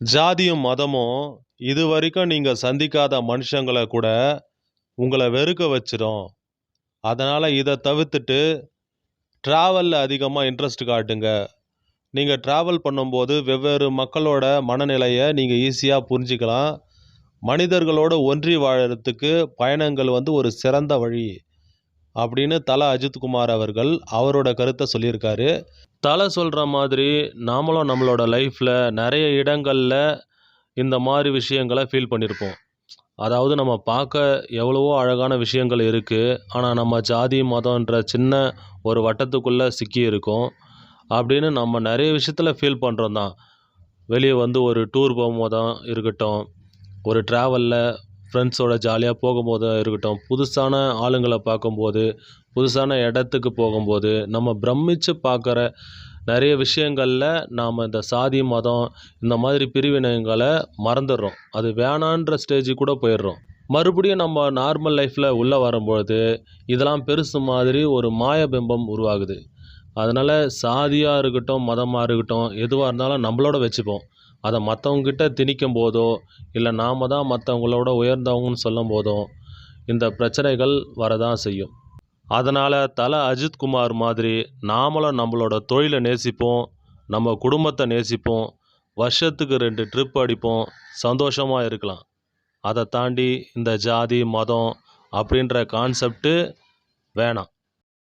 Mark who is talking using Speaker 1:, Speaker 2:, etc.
Speaker 1: ஜாதியும் மதமும் இது வரைக்கும் நீங்கள் சந்திக்காத மனுஷங்களை கூட உங்களை வெறுக்க வச்சிடும் அதனால் இதை தவிர்த்துட்டு ட்ராவலில் அதிகமாக இன்ட்ரெஸ்ட் காட்டுங்க. நீங்கள் ட்ராவல் பண்ணும்போது வெவ்வேறு மக்களோட மனநிலையை நீங்கள் ஈஸியாக புரிஞ்சிக்கலாம். மனிதர்களோடு ஒன்றி வாழறதுக்கு பயணங்கள் வந்து ஒரு சிறந்த வழி. அப்படின்னு தல அஜித்குமார் அவர்கள் அவரோட கருத்தை சொல்லியிருக்காரு. தலை சொல்கிற மாதிரி நாமளும் நம்மளோட லைஃப்பில் நிறைய இடங்களில் இந்த மாதிரி விஷயங்களை ஃபீல் பண்ணியிருப்போம் அதாவது நம்ம பார்க்க எவ்வளவோ அழகான விஷயங்கள் இருக்குது ஆனால் நம்ம ஜாதி மதம்ன்ற சின்ன ஒரு வட்டத்துக்குள்ளே சிக்கி இருக்கோம். அப்படின்னு நம்ம நிறைய விஷயத்தில் ஃபீல் பண்ணுறோம் தான். வெளியே வந்து ஒரு டூர் போகும்போதும் இருக்கட்டும் ஒரு ட்ராவலில் ஃப்ரெண்ட்ஸோட ஜாலியாக போகும்போது இருக்கட்டும் புதுசான ஆளுங்களை பார்க்கும்போது புதுசான இடத்துக்கு போகும்போது நம்ம பிரமிச்சு பார்க்குற நிறைய விஷயங்களில் நாம் இந்த சாதி மதம் இந்த மாதிரி பிரிவினைகளை மறந்துடுறோம். அது வேணான்ற ஸ்டேஜுக்கு கூட போயிடுறோம். மறுபடியும் நம்ம நார்மல் லைஃப்பில் உள்ளே வரும்பொழுது இதெல்லாம் பெருசு மாதிரி ஒரு மாயபிம்பம் உருவாகுது. அதனால் சாதியாக இருக்கட்டும் மதமாக இருக்கட்டும் எதுவாக இருந்தாலும் நம்மளோட வச்சுப்போம். அதை மற்றவங்கக்கிட்ட திணிக்கும் போதோ இல்லை நாம் தான் மற்றவங்களோட உயர்ந்தவங்கன்னு சொல்லும் போதும் இந்த பிரச்சனைகள் வரதான் செய்யும். அதனால் தல அஜித்குமார் மாதிரி நாமளும் நம்மளோட தொழிலை நேசிப்போம் நம்ம குடும்பத்தை நேசிப்போம் வருஷத்துக்கு ரெண்டு ட்ரிப் அடிப்போம் சந்தோஷமாக இருக்கலாம். அதை தாண்டி இந்த ஜாதி மதம் அப்படின்ற கான்செப்ட்டு வேணாம்.